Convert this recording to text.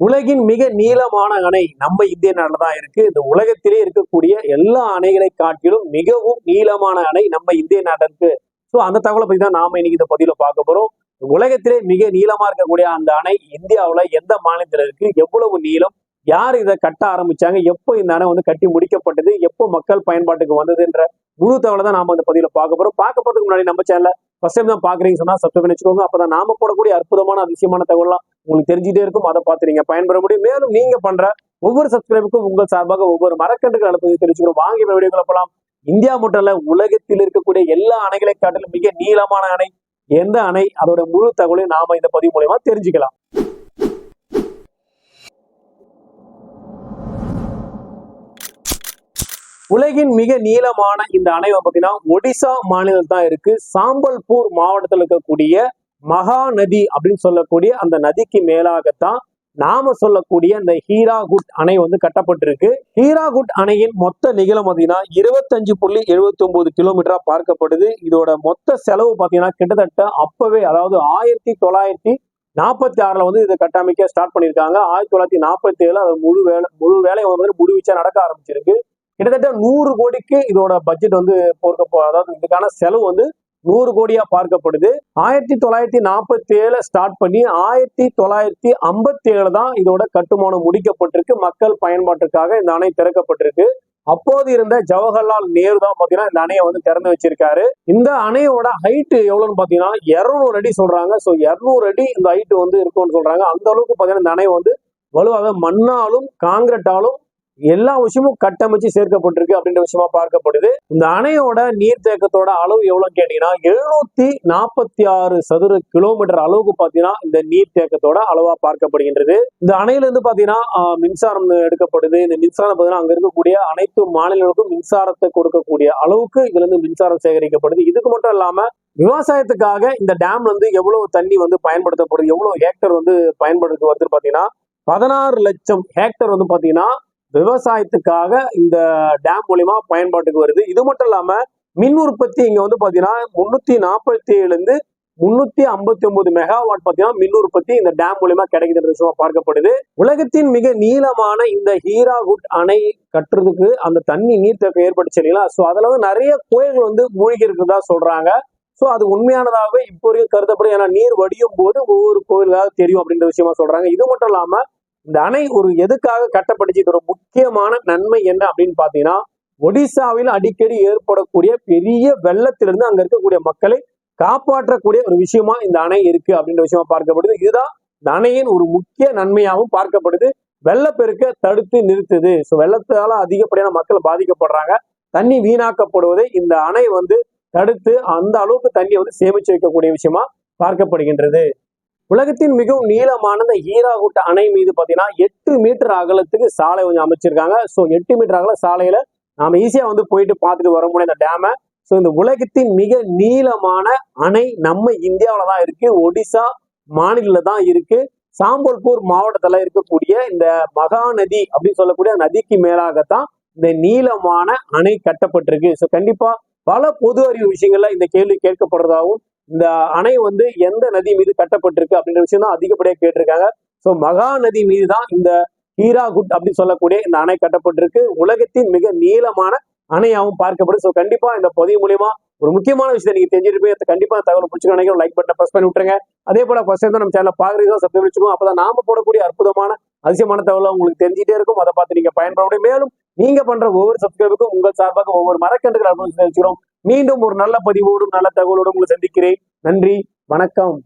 உலகின் மிக நீளமான அணை நம்ம இந்திய நாட்டில் தான் இருக்கு. இந்த உலகத்திலே இருக்கக்கூடிய எல்லா அணைகளை காட்டிலும் மிகவும் நீளமான அணை நம்ம இந்திய நாட்டில் இருக்கு. ஸோ அந்த தகவலை பத்தி தான் நாம இன்னைக்கு இந்த பதிவில் பார்க்க போறோம். உலகத்திலே மிக நீளமா இருக்கக்கூடிய அந்த அணை இந்தியாவில் எந்த மாநிலத்தில் இருக்கு? எவ்வளவு நீளம்? யார் இதை கட்ட ஆரம்பிச்சாங்க? எப்போ இந்த அணை வந்து கட்டி முடிக்கப்பட்டது? எப்போ மக்கள் பயன்பாட்டுக்கு வந்ததுன்ற முழு தகவலை தான் நாம இந்த பதிவில் பார்க்க போறோம். பார்க்க போறதுக்கு முன்னாடி நம்ம சேனல ஃபர்ஸ்ட் டைம் தான் பாக்குறீங்க சொன்னா சப்ஸ்கிரைப் பண்ணி வச்சுக்கோங்க. அப்பதான் நாம போடக்கூடிய அற்புதமான அதிசயமான தகவலாம் உங்களுக்கு தெரிஞ்சுட்டே இருக்கும் அதை பார்த்து நீங்க பயன்பெற முடியும். மேலும் நீங்க பண்ற ஒவ்வொரு சப்ஸ்கிரைபுக்கும் உங்கள் சார்பாக ஒவ்வொரு மரக்கன்றுகள் அனுப்பி தெரிஞ்சுக்கணும் வாங்கி வீடியோக்களை போலாம். இந்தியா மட்டும் இல்ல உலகத்தில் இருக்கக்கூடிய எல்லா அணைகளை காட்டிலும் மிக நீளமான அணை. எந்த அணை? அதோட முழு தகவலையும் நாம இந்த பதிவு மூலயமா தெரிஞ்சுக்கலாம். உலகின் மிக நீளமான இந்த அணை பார்த்தீங்கன்னா ஒடிசா மாநிலம் தான் இருக்கு. சாம்பல்பூர் மாவட்டத்தில் இருக்கக்கூடிய மகாநதி அப்படின்னு சொல்லக்கூடிய அந்த நதிக்கு மேலாகத்தான் நாம சொல்லக்கூடிய இந்த ஹீராகுட் அணை வந்து கட்டப்பட்டிருக்கு. ஹீராகுட் அணையின் மொத்த நிகழம் பார்த்தீங்கன்னா இருபத்தஞ்சு புள்ளி எழுபத்தி ஒன்பது கிலோமீட்டரா பார்க்கப்படுது. இதோட மொத்த செலவு பார்த்தீங்கன்னா கிட்டத்தட்ட அப்பவே அதாவது ஆயிரத்தி தொள்ளாயிரத்தி நாற்பத்தி ஆறுல வந்து இதை கட்டமைக்க ஸ்டார்ட் பண்ணியிருக்காங்க. ஆயிரத்தி தொள்ளாயிரத்தி நாற்பத்தி ஏழு அது முழு வேலை முழு வேலை வந்து முடிவிச்சா நடக்க ஆரம்பிச்சிருக்கு. கிட்டத்தட்ட நூறு கோடிக்கு இதோட பட்ஜெட் வந்து போர்க்க அதாவது இதுக்கான செலவு வந்து நூறு கோடியா பார்க்கப்படுது. ஆயிரத்தி தொள்ளாயிரத்தி நாற்பத்தி ஏழு ஸ்டார்ட் பண்ணி ஆயிரத்தி தொள்ளாயிரத்தி ஐம்பத்தி ஏழு தான் இதோட கட்டுமானம் முடிக்கப்பட்டிருக்கு. மக்கள் பயன்பாட்டிற்காக இந்த அணை திறக்கப்பட்டிருக்கு. அப்போது இருந்த ஜவஹர்லால் நேரு தான் பாத்தீங்கன்னா இந்த அணையை வந்து திறந்து வச்சிருக்காரு. இந்த அணையோட ஹைட் எவ்வளவுன்னு பாத்தீங்கன்னா இருநூறு அடி சொல்றாங்க. ஸோ இருநூறு அடி இந்த ஹைட் வந்து இருக்கும்னு சொல்றாங்க. அந்த அளவுக்கு பாத்தீங்கன்னா இந்த அணை வந்து வலுவாக மண்ணாலும் காங்கிரட்டாலும் எல்லா விஷயமும் கட்டமைச்சு சேர்க்கப்பட்டிருக்கு அப்படின்ற விஷயமா பார்க்கப்படுது. இந்த அணையோட நீர்த்தேக்கத்தோட அளவு எவ்வளவு கேட்டீங்கன்னா எழுநூத்தி நாற்பத்தி ஆறு சதுர கிலோமீட்டர் அளவுக்கு பாத்தீங்கன்னா இந்த நீர்த்தேக்கத்தோட அளவா பார்க்கப்படுகின்றது. இந்த அணையில இருந்து பாத்தீங்கன்னா மின்சாரம் எடுக்கப்படுது. இந்த மின்சாரம் பாத்தீங்கன்னா அங்க இருக்கக்கூடிய அனைத்து மாநிலங்களுக்கும் மின்சாரத்தை கொடுக்கக்கூடிய அளவுக்கு இதுல இருந்து மின்சாரம் சேகரிக்கப்படுது. இதுக்கு மட்டும் இல்லாம விவசாயத்துக்காக இந்த டேம்ல இருந்து எவ்வளவு தண்ணி வந்து பயன்படுத்தப்படுது எவ்வளவு ஹேக்டர் வந்து பயன்படுத்து வந்து பாத்தீங்கன்னா பதினாறு லட்சம் ஹேக்டர் வந்து பாத்தீங்கன்னா விவசாயத்துக்காக இந்த டேம் மூலியமா பயன்பாட்டுக்கு வருது. இது மட்டும் இல்லாம மின் உற்பத்தி இங்க வந்து பாத்தீங்கன்னா முன்னூத்தி நாற்பத்தி ஏழுலேருந்து முன்னூத்தி ஐம்பத்தி ஒன்பது மெகாவாட் பாத்தீங்கன்னா மின் உற்பத்தி இந்த டேம் மூலியமா கிடைக்குதுன்ற விஷயமா பார்க்கப்படுது. உலகத்தின் மிக நீளமான இந்த ஹீராகுட் அணை கட்டுறதுக்கு அந்த தண்ணி நீர்த்தேக்கம் ஏற்பட்டுச்சு இல்லைங்களா? ஸோ அதுல வந்து நிறைய கோயில்கள் வந்து மூழ்கி இருக்கிறதா சொல்றாங்க. ஸோ அது உண்மையானதாகவே இப்போ வரைக்கும் கருதப்படும். ஏன்னா நீர் வடியும் போது ஒவ்வொரு கோயிலாக தெரியும் அப்படின்ற விஷயமா சொல்றாங்க. இது மட்டும் இல்லாம இந்த அணை ஒரு எதுக்காக கட்டப்பட்டுச்சு? ஒரு முக்கியமான நன்மை என்ன அப்படின்னு பாத்தீங்கன்னா ஒடிசாவில் அடிக்கடி ஏற்படக்கூடிய பெரிய வெள்ளத்திலிருந்து அங்க இருக்கக்கூடிய மக்களை காப்பாற்றக்கூடிய ஒரு விஷயமா இந்த அணை இருக்கு அப்படின்ற விஷயமா பார்க்கப்படுது. இதுதான் இந்த அணையின் ஒரு முக்கிய நன்மையாகவும் பார்க்கப்படுது. வெள்ளப்பெருக்க தடுத்து நிறுத்துது. ஸோ வெள்ளத்தால அதிகப்படியான மக்கள் பாதிக்கப்படுறாங்க. தண்ணி வீணாக்கப்படுவதை இந்த அணை வந்து தடுத்து அந்த அளவுக்கு தண்ணியை வந்து சேமிச்சு வைக்கக்கூடிய விஷயமா பார்க்கப்படுகின்றது. உலகத்தின் மிகவும் நீளமான ஈராகுட்ட அணை மீது பார்த்தீங்கன்னா எட்டு மீட்டர் அகலத்துக்கு சாலை கொஞ்சம் அமைச்சிருக்காங்க. ஸோ எட்டு மீட்டர் அகல சாலையில நாம ஈஸியா வந்து போயிட்டு பார்த்துட்டு வர முடியும் இந்த டேமை ஸோ இந்த உலகத்தின் மிக நீளமான அணை நம்ம இந்தியாவில தான் இருக்கு. ஒடிசா மாநிலத்தில் தான் இருக்கு. சாம்பல்பூர் மாவட்டத்தில் இருக்கக்கூடிய இந்த மகாநதி அப்படின்னு சொல்லக்கூடிய நதிக்கு மேலாகத்தான் இந்த நீளமான அணை கட்டப்பட்டிருக்கு. ஸோ கண்டிப்பா பல பொது அறிவு விஷயங்கள்ல இந்த கேள்வி கேட்கப்படுறதாகவும் இந்த அணை வந்து எந்த நதி மீது கட்டப்பட்டிருக்கு அப்படின்ற விஷயம் தான் அதிகப்படியாக கேட்டிருக்காங்க. ஸோ மகா நதி மீது தான் இந்த ஹீராகுட் அப்படின்னு சொல்லக்கூடிய இந்த அணை கட்டப்பட்டிருக்கு. உலகத்தின் மிக நீளமான அணையாகவும் பார்க்கப்படுது. ஸோ கண்டிப்பா இந்த பதிவு மூலியமா ஒரு முக்கியமான விஷயத்தை நீங்க தெரிஞ்சிருப்பீங்க. கண்டிப்பா தகவல் பிடிச்சிக்க நினைக்கிறோம் லைக் பட்டனை ப்ரெஸ் பண்ணி விட்டுருங்க. அதே போல ஃபர்ஸ்ட் டைம் நம்ம சேனல் பாக்குறீங்க சப்ஸ்கிரைப் வச்சுக்கோங்க அப்பதான் நாம போடக்கூடிய அற்புதமான அதிசயமான தகவலை உங்களுக்கு தெரிஞ்சுட்டே இருக்கும். அதை பார்த்து நீங்க பயன்பட முடியும். மேலும் நீங்க பண்ற ஒவ்வொரு சப்ஸ்கிரைபுக்கும் உங்கள் சார்பாக ஒவ்வொரு மரக்கன்றுகள் அனுபவிச்சு வச்சுக்கிறோம் மீண்டும் ஒரு நல்ல பதிவோடும் நல்ல தகவலோடும் உங்களை சந்திக்கிறேன். நன்றி வணக்கம்.